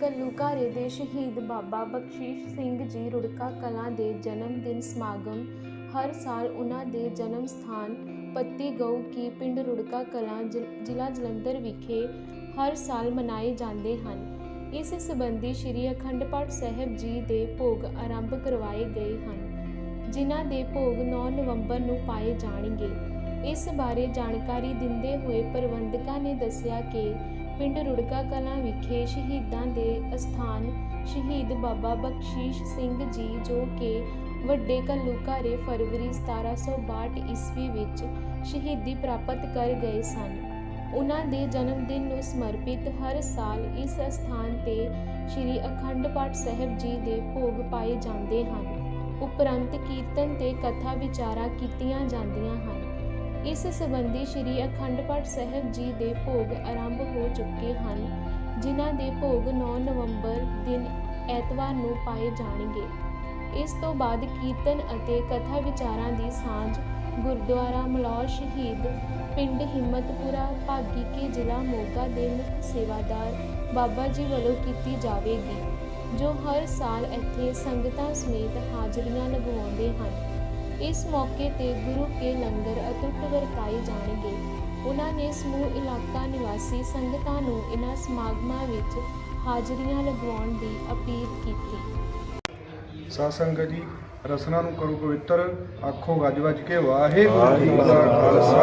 ਦੇ ਸ਼ਹੀਦ ਬਾਬਾ ਬਖਸ਼ੀਸ਼ ਸਿੰਘ ਜੀ ਰੁੜਕਾ ਕਲਾਂ ਦੇ ਜਨਮ ਦਿਨ ਸਮਾਗਮ ਹਰ ਸਾਲ ਉਹਨਾਂ ਦੇ ਜਨਮ ਸਥਾਨ ਪੱਤੀ ਗਊ ਕੀ ਪਿੰਡ ਰੁੜਕਾ ਕਲਾਂ ਜ਼ਿਲ੍ਹਾ ਜਲੰਧਰ ਵਿਖੇ ਹਰ ਸਾਲ ਮਨਾਏ ਜਾਂਦੇ ਹਨ। ਇਸ ਸੰਬੰਧੀ ਸ੍ਰੀ ਅਖੰਡ ਪਾਠ ਸਾਹਿਬ ਜੀ ਦੇ ਭੋਗ ਆਰੰਭ ਕਰਵਾਏ ਗਏ ਹਨ, ਜਿਨ੍ਹਾਂ ਦੇ ਭੋਗ 9 ਨਵੰਬਰ ਨੂੰ ਪਾਏ ਜਾਣਗੇ। ਇਸ ਬਾਰੇ ਜਾਣਕਾਰੀ ਦਿੰਦੇ ਹੋਏ ਪ੍ਰਬੰਧਕਾਂ ਨੇ ਦੱਸਿਆ ਕਿ ਪਿੰਡ ਰੁੜਕਾ ਕਲਾਂ ਵਿਖੇ ਸ਼ਹੀਦਾਂ ਦੇ ਅਸਥਾਨ, ਸ਼ਹੀਦ ਬਾਬਾ ਬਖਸ਼ੀਸ਼ ਸਿੰਘ ਜੀ ਜੋ ਕਿ ਵੱਡੇ ਘੱਲੂਘਾਰੇ ਫਰਵਰੀ 1762 ਈਸਵੀ ਵਿੱਚ ਸ਼ਹੀਦੀ ਪ੍ਰਾਪਤ ਕਰ ਗਏ ਸਨ। ਉਹਨਾਂ ਦੇ ਜਨਮ ਦਿਨ ਨੂੰ ਸਮਰਪਿਤ ਹਰ ਸਾਲ ਇਸ ਅਸਥਾਨ ਤੇ ਸ੍ਰੀ ਅਖੰਡ ਪਾਠ ਸਾਹਿਬ ਜੀ ਦੇ ਭੋਗ ਪਾਏ ਜਾਂਦੇ ਹਨ। ਉਪਰੰਤ ਕੀਰਤਨ ਤੇ ਕਥਾ ਵਿਚਾਰਾਂ ਕੀਤੀਆਂ ਜਾਂਦੀਆਂ ਹਨ। ਇਸ ਸੰਬੰਧੀ ਸ੍ਰੀ ਅਖੰਡ ਪਾਠ ਸਾਹਿਬ ਜੀ ਦੇ ਭੋਗ ਆਰੰਭ ਹੋ ਚੁੱਕੇ ਹਨ, ਜਿਨ੍ਹਾਂ ਦੇ ਭੋਗ 9 ਨਵੰਬਰ ਦਿਨ ਐਤਵਾਰ ਨੂੰ ਪਾਏ ਜਾਣਗੇ। ਇਸ ਤੋਂ ਬਾਅਦ ਕੀਰਤਨ ਅਤੇ ਕਥਾ ਵਿਚਾਰਾਂ ਦੀ ਸਾਂਝ ਗੁਰਦੁਆਰਾ ਮਲੌਰ ਸ਼ਹੀਦ ਪਿੰਡ ਹਿੰਮਤਪੁਰਾ ਭਾਗੀ ਕੇ ਜ਼ਿਲ੍ਹਾ ਮੋਗਾ ਦੇ ਮੁੱਖ ਸੇਵਾਦਾਰ ਬਾਬਾ ਜੀ ਵੱਲੋਂ ਕੀਤੀ ਜਾਵੇਗੀ, ਜੋ ਹਰ ਸਾਲ ਇੱਥੇ ਸੰਗਤਾਂ ਸਮੇਤ ਹਾਜ਼ਰੀਆਂ ਲਗਵਾਉਂਦੇ ਹਨ। ਇਸ ਮੌਕੇ ਤੇ ਗੁਰੂ ਕੇ ਲੰਗਰ ਅਟੁੱਟ ਵਰਤਾਏ ਜਾਣਗੇ। ਉਹਨਾਂ ਨੇ ਸਮੂਹ ਇਲਾਕਾ ਨਿਵਾਸੀ ਸੰਗਤਾਂ ਨੂੰ ਇਹਨਾਂ ਸਮਾਗਮਾਂ ਵਿੱਚ ਹਾਜ਼ਰੀਆਂ ਲਗਵਾਉਣ ਦੀ ਅਪੀਲ ਕੀਤੀ। ਸਾਧ ਸੰਗਤ ਜੀ ਰਸਨਾ ਨੂੰ ਕਰੋ ਪਵਿੱਤਰ ਆਖੋ ਗੱਜ ਵੱਜ ਕੇ ਵਾਹਿਗੁਰੂ ਜੀ ਕਾ ਖਾਲਸਾ।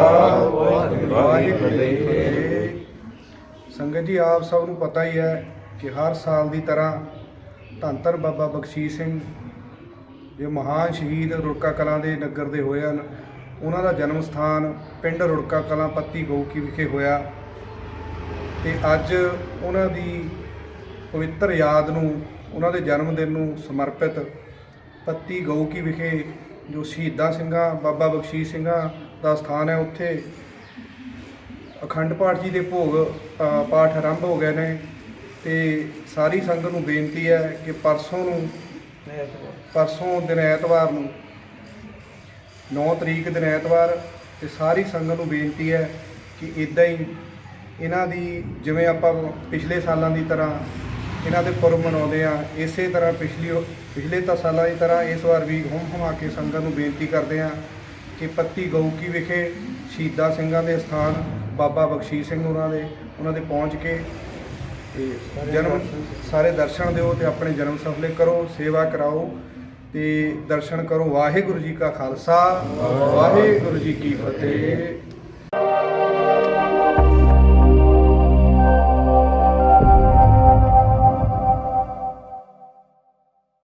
ਵਾਹਿਗੁਰੂ ਜੀ ਕੀ ਫਤਿਹ। ਸੰਗਤ ਜੀ ਆਪ ਸਭ ਨੂੰ ਪਤਾ ਹੀ ਹੈ ਕਿ ਹਰ ਸਾਲ ਦੀ ਤਰ੍ਹਾਂ ਧੰਨ ਧੰਨ ਬਾਬਾ ਬਖਸ਼ੀਸ਼ ਸਿੰਘ ਜੋ ਮਹਾਨ ਸ਼ਹੀਦ ਰੁੜਕਾ ਕਲਾਂ ਦੇ ਨਗਰ ਦੇ ਹੋਏ ਹਨ, ਉਹਨਾਂ ਦਾ ਜਨਮ ਸਥਾਨ ਪਿੰਡ ਰੁੜਕਾ ਕਲਾਂ ਪੱਤੀ ਗਊਕੀ ਵਿਖੇ ਹੋਇਆ। ਤੇ ਅੱਜ ਉਹਨਾਂ ਦੀ ਪਵਿੱਤਰ ਯਾਦ ਨੂੰ, ਉਹਨਾਂ ਦੇ ਜਨਮ ਦਿਨ ਨੂੰ ਸਮਰਪਿਤ ਪੱਤੀ ਗਊਕੀ ਵਿਖੇ ਜੋ ਸ਼ਹੀਦਾਂ ਸਿੰਘਾਂ, ਬਾਬਾ ਬਖਸ਼ੀਸ਼ ਸਿੰਘਾਂ ਦਾ ਸਥਾਨ ਹੈ, ਉੱਥੇ ਅਖੰਡ ਪਾਠ ਜੀ ਦੇ ਭੋਗ ਪਾਠ ਆਰੰਭ ਹੋ ਗਏ ਨੇ। ਤੇ ਸਾਰੀ ਸੰਗਤ ਨੂੰ ਬੇਨਤੀ ਹੈ ਕਿ ਪਰਸੋਂ ਨੂੰ ਪਰਸੋਂ ਦਿਨ ਐਤਵਾਰ ਨੂੰ 9 ਤਰੀਕ ਦਿਨ ਐਤਵਾਰ, ਤੇ ਸਾਰੀ ਸੰਗਤ ਨੂੰ ਬੇਨਤੀ ਹੈ ਕਿ ਇਦਾਂ ਹੀ ਇਹਨਾਂ ਦੀ ਜਿਵੇਂ ਆਪਾਂ ਪਿਛਲੇ ਸਾਲਾਂ ਦੀ ਤਰ੍ਹਾਂ ਇਹਨਾਂ ਦੇ ਪੁਰਬ ਮਨਾਉਂਦੇ ਆ, ਇਸੇ ਤਰ੍ਹਾਂ ਪਿਛਲੀ ਪਿਛਲੇ ਤਾਂ ਸਾਲਾਂ ਦੀ ਤਰ੍ਹਾਂ ਇਸ ਵਾਰ ਵੀ ਹੁਮ ਹੁਮਾ ਕੇ ਸੰਗਤ ਨੂੰ ਬੇਨਤੀ ਕਰਦੇ ਆ ਕਿ ਪੱਤੀ ਗਊਕੀ ਵਿਖੇ ਸ਼ਹੀਦਾਂ ਸਿੰਘਾਂ ਦੇ ਸਥਾਨ, ਬਾਬਾ ਬਖਸ਼ੀਸ਼ ਸਿੰਘ ਉਹਨਾਂ ਦੇ ਉਹਨਾਂ ਦੇ ਪਹੁੰਚ ਕੇ ਤੇ ਜਨਮ ਸਾਰੇ ਦਰਸ਼ਨ ਦਿਓ ਤੇ ਆਪਣੇ ਜਨਮ ਸਫਲੇ ਕਰੋ, ਸੇਵਾ ਕਰਾਓ ਤੇ ਦਰਸ਼ਨ ਕਰੋ। ਵਾਹਿਗੁਰੂ ਜੀ ਕਾ ਖਾਲਸਾ, ਵਾਹਿਗੁਰੂ ਜੀ ਕੀ ਫਤਿਹ।